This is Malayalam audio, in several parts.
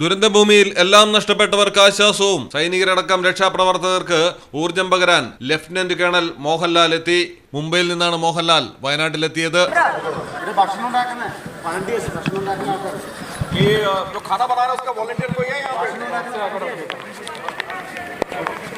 ദുരന്തഭൂമിയിൽ എല്ലാം നഷ്ടപ്പെട്ടവർക്ക് ആശ്വാസവും സൈനികരടക്കം രക്ഷാപ്രവർത്തകർക്ക് ഊർജം പകരാൻ ലഫ്റ്റനന്റ് കേണൽ മോഹൻലാൽ എത്തി മുംബൈയിൽ നിന്നാണ് മോഹൻലാൽ വയനാട്ടിലെത്തിയത് ഇത്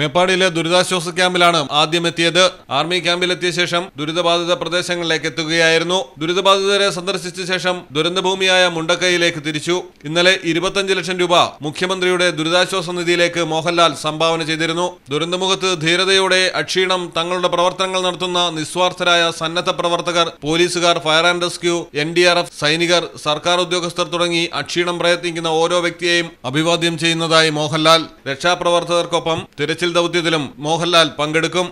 മേപ്പാടിയിലെ ദുരിതാശ്വാസ ക്യാമ്പിലാണ് ആദ്യം എത്തിയത് ആർമി ക്യാമ്പിലെത്തിയ ശേഷം ദുരിതബാധിത പ്രദേശങ്ങളിലേക്ക് എത്തുകയായിരുന്നു. ദുരിതബാധിതരെ സന്ദർശിച്ച ശേഷം ദുരന്തഭൂമിയായ മുണ്ടക്കൈയിലേക്ക് തിരിച്ചു. ഇന്നലെ ഇരുപത്തഞ്ച് ലക്ഷം രൂപ മുഖ്യമന്ത്രിയുടെ ദുരിതാശ്വാസ നിധിയിലേക്ക് മോഹൻലാൽ സംഭാവന ചെയ്തിരുന്നു. ദുരന്തമുഖത്ത് ധീരതയോടെ അക്ഷീണം തങ്ങളുടെ പ്രവർത്തനങ്ങൾ നടത്തുന്ന നിസ്വാർത്ഥരായ സന്നദ്ധ പ്രവർത്തകർ പോലീസുകാർ fire and rescue N D R F സൈനികർ സർക്കാർ ഉദ്യോഗസ്ഥർ തുടങ്ങി അക്ഷീണം പ്രയത്നിക്കുന്ന ഓരോ വ്യക്തിയെയും അഭിവാദ്യം ചെയ്യുന്നതായി മോഹൻലാൽ. രക്ഷാപ്രവർത്തകർക്കൊപ്പം തിരച്ചിൽ തെരച്ചിൽ ദൌത്യത്തിലും മോഹൻലാൽ പങ്കെടുക്കും.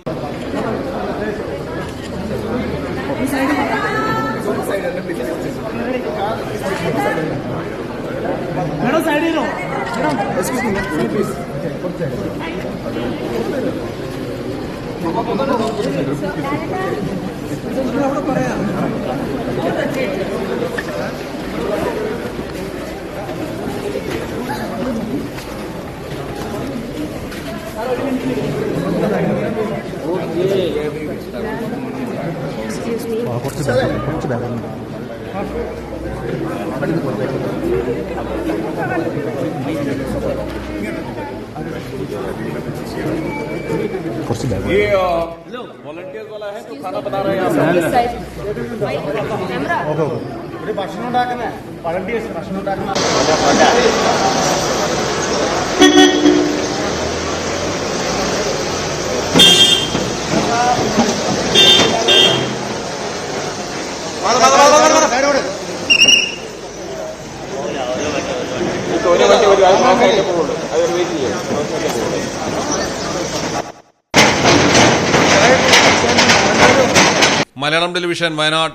മേഡം സൈഡിൽ പറയാം കുറച്ച് ബാഗ് കുറച്ച് ബാഗുണ്ട് കുറച്ച് ബാഗ് ഓക്കെ ഓക്കെ. ഭക്ഷണം ഉണ്ടാക്കുന്ന? വളണ്ടിയേഴ്സ് ഭക്ഷണം ഉണ്ടാക്കുന്ന? മലയാളം ടെലിവിഷൻ വയനാട്